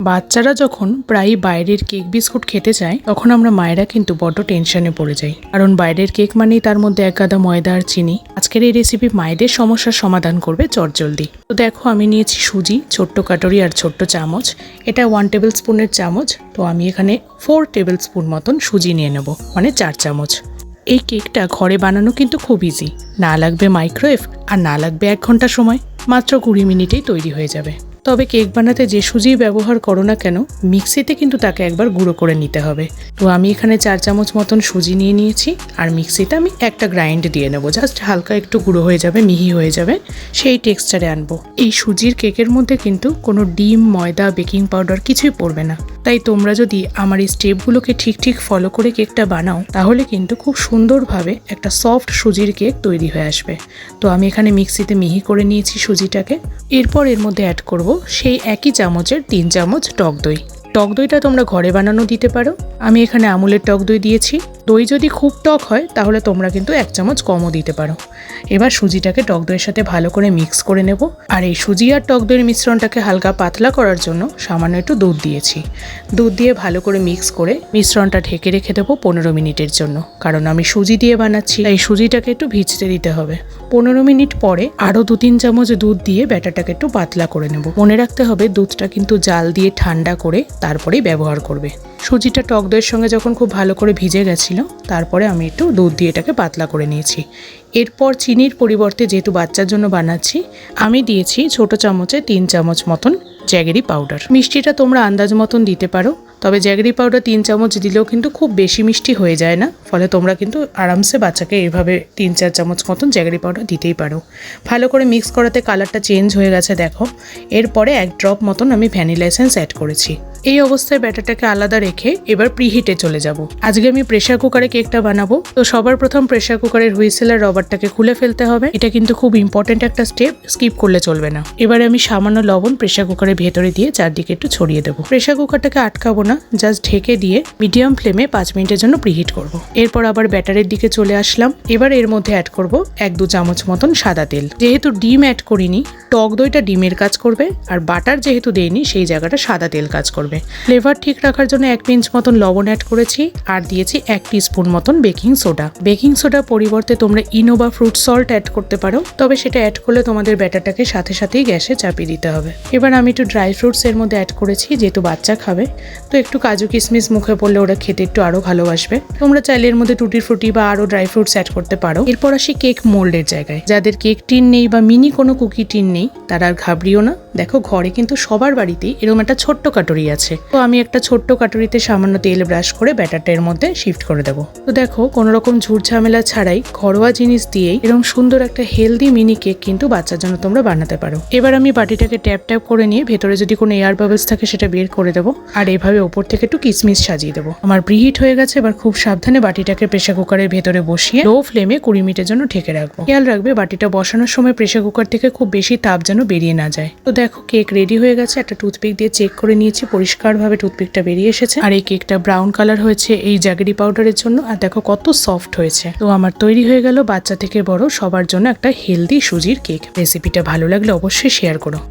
বাচ্চারা যখন প্রায় বাইরের কেক বিস্কুট খেতে চায় তখন আমরা মায়েরা কিন্তু বড্ড টেনশনে পড়ে যাই। কারণ বাইরের কেক মানেই তার মধ্যে এক গাদা ময়দা আর চিনি। আজকের এই রেসিপি মায়েদের সমস্যার সমাধান করবে চটজলদি। তো দেখো, আমি নিয়েছি সুজি, ছোট্ট কাটরি আর ছোট্ট চামচ। এটা ওয়ান টেবিল স্পুনের চামচ। তো আমি এখানে ফোর টেবিল স্পুন মতন সুজি নিয়ে নেব মানে চার চামচ। এই কেকটা ঘরে বানানো কিন্তু খুব ইজি না লাগবে মাইক্রোওয়েভ আর না লাগবে এক ঘণ্টা সময়। মাত্র কুড়ি মিনিটেই তৈরি হয়ে যাবে। তবে কেক বানাতে যে সুজি ব্যবহার করো না কেন, মিক্সিতে কিন্তু তাকে একবার গুঁড়ো করে নিতে হবে। তো আমি এখানে চার চামচ মতন সুজি নিয়ে নিয়েছি, আর মিক্সিতে আমি একটা গ্রাইন্ড দিয়ে নেব। জাস্ট হালকা একটু গুঁড়ো হয়ে যাবে, মিহি হয়ে যাবে, সেই টেক্সচারে আনব। এই সুজির কেকের মধ্যে কিন্তু কোনো ডিম, ময়দা, বেকিং পাউডার কিছুই পড়বে না। তাই তোমরা যদি আমার এই স্টেপগুলোকে ঠিক ঠিক ফলো করে কেকটা বানাও, তাহলে কিন্তু খুব সুন্দরভাবে একটা সফট সুজির কেক তৈরি হয়ে আসবে। তো আমি এখানে মিক্সিতে মিহি করে নিয়েছি সুজিটাকে। এরপর এর মধ্যে অ্যাড করব সেই একই চামচের তিন চামচ টক দই। টক দইটা তোমরা ঘরে বানানো দিতে পারো। আমি এখানে আমুলের টক দই দিয়েছি। দই যদি খুব টক হয়, তাহলে তোমরা কিন্তু এক চামচ কমও দিতে পারো। এবার সুজিটাকে টক দইয়ের সাথে ভালো করে মিক্স করে নেব। আর এই সুজি আর টক দইয়ের মিশ্রণটাকে হালকা পাতলা করার জন্য সামান্য একটু দুধ দিয়েছি। দুধ দিয়ে ভালো করে মিক্স করে মিশ্রণটা ঢেকে রেখে দেবো পনেরো মিনিটের জন্য। কারণ আমি সুজি দিয়ে বানাচ্ছি, তাই সুজিটাকে একটু ভিজতে দিতে হবে। পনেরো মিনিট পরে আরও দু তিন চামচ দুধ দিয়ে ব্যাটারটাকে একটু পাতলা করে নেব। মনে রাখতে হবে দুধটা কিন্তু জাল দিয়ে ঠান্ডা করে তারপরেই ব্যবহার করবে। সুজিটা টক দইয়ের সঙ্গে যখন খুব ভালো করে ভিজে গেছিল, তারপরে আমি একটু দুধ দিয়ে এটাকে পাতলা করে নিয়েছি। এরপর চিনির পরিবর্তে যেহেতু বাচ্চার জন্য বানাচ্ছি, আমি দিয়েছি ছোট চামচে তিন চামচ মতন জ্যাগেরি পাউডার। মিষ্টিটা তোমরা আন্দাজ মতন দিতে পারো, তবে জ্যাগরি পাউডার তিন চামচ দিলেও কিন্তু খুব বেশি মিষ্টি হয়ে যায় না, ফলে তোমরা কিন্তু আরামসে বাচ্চাকে এইভাবে তিন চার চামচ মতন জ্যাগরি পাউডার দিতেই পারো। ভালো করে মিক্স করাতে কালারটা চেঞ্জ হয়ে গেছে, দেখো। এরপরে এক ড্রপ মতন আমি ভ্যানিলা এসেন্স অ্যাড করেছি। এই অবস্থায় ব্যাটারটাকে আলাদা রেখে এবার প্রিহিটে চলে যাব। আজকে আমি প্রেশার কুকারে কেকটা বানাবো। তো সবার প্রথম প্রেশার কুকারের হুইসেল আর রবারটাকে খুলে ফেলতে হবে। এটা কিন্তু খুব ইম্পর্টেন্ট একটা স্টেপ স্কিপ করলে চলবে না। এবারে আমি সামান্য লবণ প্রেশার কুকারের ভেতরে দিয়ে চারদিকে একটু ছড়িয়ে দেবো। প্রেশার কুকারটাকে আটকাবো না জাস্ট ঢেকে দিয়ে মিডিয়াম ফ্লেমে পাঁচ মিনিটের জন্য প্রিহিট করব। এরপর আবার ব্যাটারের দিকে চলে আসলাম। এবার এর মধ্যে অ্যাড করব এক দু চামচ মতন সাদা তেল। যেহেতু ডিম অ্যাড করিনি টক দইটা ডিমের কাজ করবে আর বাটার যেহেতু দেয়নি সেই জায়গাটা সাদা তেল কাজ করবে। ফ্লেভার ঠিক রাখার জন্য এক পিঞ্চ মতন লবণ অ্যাড করেছি আর দিয়েছি এক স্পুন মতন বেকিং সোডা বেকিং সোডার পরিবর্তে তোমরা ইনো বা ফ্রুট সল্ট অ্যাড করতে পারো, তবে সেটা অ্যাড করলে তোমাদের ব্যাটারটাকে সাথে সাথেই গ্যাসে চাপিয়ে দিতে হবে। এবার আমি একটু ড্রাই ফ্রুটস এর মধ্যে অ্যাড করেছি, যেহেতু বাচ্চা খাবে। তো একটু কাজু কিশমিশ মুখে পড়লে ওরা খেতে একটু আরও ভালোবাসবে। তোমরা চাইলে এর মধ্যে টুটি ফ্রুটি বা আরও ড্রাই ফ্রুটস অ্যাড করতে পারো। এরপর আসি কেক মোল্ডের জায়গায়। যাদের কেক টিন নেই বা মিনি কোনো কুকি টিন নেই তারা আর ঘাবড়িও না। দেখো, ঘরে কিন্তু সবার বাড়িতেই এরকম একটা ছোট্ট কাটুরি আছে। তো আমি একটা ছোট্ট কাটুরিতে সামান্য তেল ব্রাশ করে ব্যাটারটা এর মধ্যে শিফট করে দেবো। তো দেখো কোনো রকম ঝুট ঝামেলা ছাড়াই ঘরোয়া জিনিস দিয়েই এরকম সুন্দর একটা হেলদি মিনি কেক কিন্তু বাচ্চার জন্য তোমরা বানাতে পারো। এবার আমি বাটিটাকে ট্যাপ ট্যাপ করে নিয়ে ভেতরে যদি কোনো এয়ার বাবলস থাকে সেটা বের করে দেবো আর এভাবে ওপর থেকে একটু কিসমিস সাজিয়ে দেবো। আমার প্রিহিট হয়ে গেছে, এবার খুব সাবধানে বাটিটাকে প্রেশার কুকারের ভেতরে বসিয়ে লো ফ্লেমে কুড়ি মিনিটের জন্য ঢেকে রাখব। খেয়াল রাখবে, বাটিটা বসানোর সময় প্রেশার কুকার থেকে খুব বেশি তাপ যেন বেরিয়ে না যায়। তো দেখো, কেক রেডি হয়ে গেছে। একটা টুথপিক দিয়ে চেক করে নিয়েছি, পরিষ্কারভাবে টুথপিকটা বেরিয়ে এসেছে। আর এই কেকটা ব্রাউন কালার হয়েছে এই জাগরি পাউডারের জন্য। আর দেখো কত সফট হয়েছে। তো আমার তৈরি হয়ে গেল বাচ্চা থেকে বড় সবার জন্য একটা হেলদি সুজির কেক। রেসিপিটা ভালো লাগলে অবশ্যই শেয়ার করো।